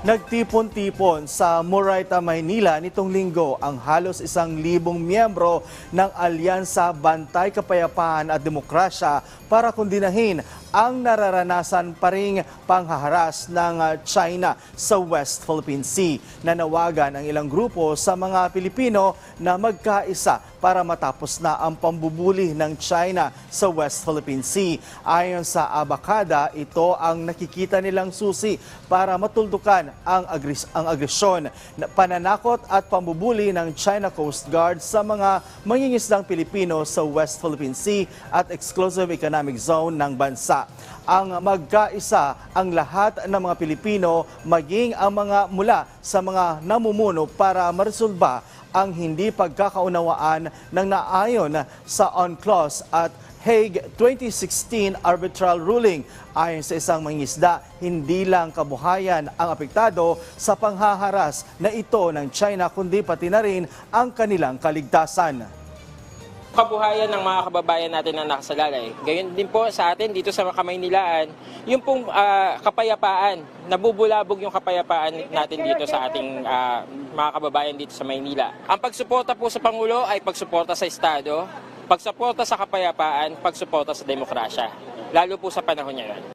Nagtipon-tipon sa Moraita, Maynila nitong linggo ang halos isang libong miyembro ng Alyansa Bantay Kapayapaan at Demokrasya para kundinahin ang nararanasan pa ring panghaharas ng ah, China sa West Philippine Sea. Nanawagan ang ilang grupo sa mga Pilipino na magkaisa para matapos na ang pambubuli ng China sa West Philippine Sea. Ayon sa Abacada, ito ang nakikita nilang susi para matuldukan ang, agres- ang agresyon, na pananakot at pambubuli ng China Coast Guard sa mga mangingisdang Pilipino sa West Philippine Sea at Exclusive Economic Zone ng bansa. Ang magkaisa ang lahat ng mga Pilipino maging ang mga mula sa mga namumuno para maresolba ang hindi pagkakaunawaan ng naayon sa UNCLOS at Hague 2016 arbitral ruling. Ayon sa isang mangisda, hindi lang kabuhayan ang apektado sa panghaharas na ito ng China kundi pati na rin ang kanilang kaligtasan. Kabuhayan ng mga kababayan natin na nakasalalay. Gayon din po sa atin dito sa Kamaynilaan, yung pong ah, kapayapaan, nabubulabog yung kapayapaan natin dito sa ating ah, mga kababayan dito sa Maynila. Ang pagsuporta po sa Pangulo ay pagsuporta sa Estado, pagsuporta sa kapayapaan, pagsuporta sa demokrasya, lalo po sa panahon ngayon.